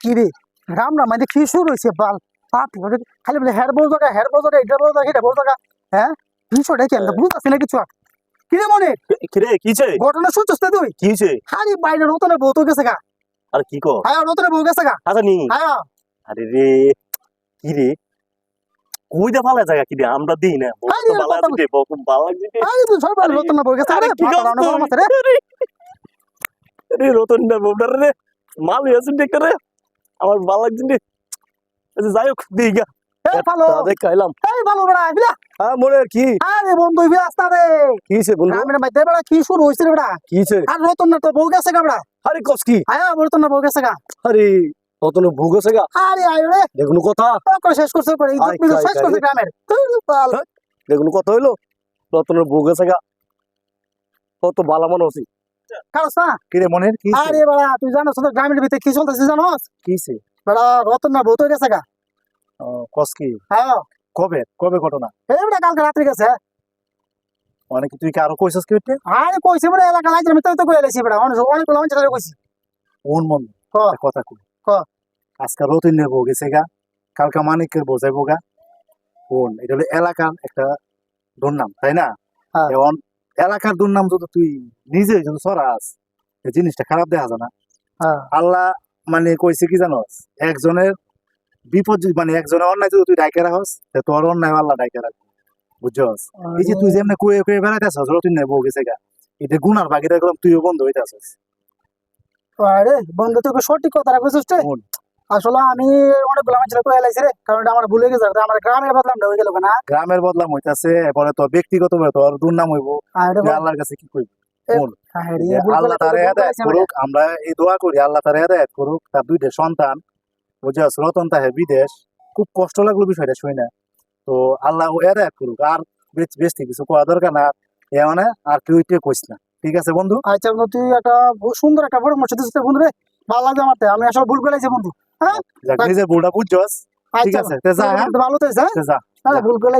কি রে? রামরা মানে কি শুরু হয়েছে বাল পাপ খালি বলে হেড বউ জায়গা হেড বউ জায়গা এটা বউ জায়গা এটা বউ জায়গা হ্যাঁ? বিষয়টা কি আমরা বুঝতেছি না কিছু আর। কি রে মনে কিরে কিছে ঘটনা শুনছিস না তুই? কিছে হারি বাইরে রতনের বউ তো গেছে গা। আর কি কো হ্যাঁ রতনের বউ গেছে গা। আচ্ছা নি। হ্যাঁ আরে রে কি রে? কই দে ভালো জায়গা কি রে? আমরা দিই না। আরে, তো ভালো কথা আছে ভালো রে। আরে তুই সব আরে, রতনের বউ গেছে আরে আরে কি রান্না রে। রতন বউডার রে মাল হয়েছে দেখতে রে। আমার ভালো লাগছে রে আচ্ছা যাই হোক দিই গা। এই ভালো। খাইলাম এই ভালো বড়া বিলা হ্যাঁ কি? আরে বন্ধু বিলা আসতা রে কিছে বন্ধু? বড়া কি শুরু হইছে রে বড়া? কিছে আর তো বউ গেছে গা বড়া? আরে কস কি? হ্যাঁ বউ গেছে গা। আরে রতন ভোগ আছে গা? আরে আয় রে। দেখুন কথা। করে শেষ করছে করে ইজ্জত আয়, শেষ আয়, করছে গ্রামের। তুই বাল। দেখুন কথা হইল। রতনের ভোগ আছে গা। কত ভালো মনে হচ্ছে খারস না কিরে মনের কি আরে বাড়া তুই জানোস তো গ্রামের ভিতরে কি চলতেছে জানোস? কিছে বাড়া রতন না ভূত হয়ে গেছে গা। কস কি? হ্যাঁ। কবে? কবে ঘটনা? এই বেটা কালকে রাত্রে গেছে। মানে তুই কি আরও কইছস কি হইতে আরে কইছে বলে এলাকা লাইছে আমি তো তো কইলেছি বেটা অনেক কইছি। মন। কথা কই। ক। আজকে গেছে গা। কালকা মানিকের বউ যাইবো গা। এটা হলো এলাকার একটা দুর্নাম তাই না? হ্যাঁ। এখন এলাকার দুর্নাম যদি তুই নিজে যদি সরাস জিনিসটা খারাপ দেখা যায় না। হ্যাঁ। আল্লাহ মানে কইছে কি জানোস একজনের বিপদ যদি মানে একজনের অন্যায় যদি তুই ডাইকে রাখস তোর অন্যায় আল্লাহ ডাইকে রাখবি। বুঝছস? এই যে তুই যেমনি কুয়ে কুয়ে বেড়াইতেছস রতিনের বউ গেছে গা। এটা গুনার বাকিটা করলাম তুইও বন্ধ হইতেছস। আরে বন্ধু তোকে সঠিক কথা কইছিস রে কোন? আসলে আমি কই এলাইছি রে কারণ আমার ভুলে গেছে আমার গ্রামের বদলাম হয়ে গেল না গ্রামের বদলাম হইতাছে এরপরে তোর ব্যক্তিগত ভাবে তোর দুর্নাম হইব। তুই আল্লাহর কাছে কি কইবি? আরে যে ভুল আল্লাহ তারে হেদায়েত আমরা। করুক আমরা এই দোয়া করি আল্লাহ তারে হেদায়েত করুক তার দুইটা সন্তান বুঝাস রতন তাহে বিদেশ খুব কষ্ট লাগল বিষয়টা শুই না তো আল্লাহ হেদায়েত করুক আর বেশ কিছু কোয়া দরকার না এ মানে আর কেউ কইস না। ঠিক আছে বন্ধু? আচ্ছা তুই একটা সুন্দর একটা পরামর্শ দিচ্ছিস বন্ধু রে ভালো লাগছে আমার আমি আসলে ভুল করেছি বন্ধু। যাক নিজের ভুলটা বুঝছস ঠিক আচ্ছা আছে তে যা হ্যাঁ ভালো তো হয়েছে তে যা হ্যাঁ ভুল করে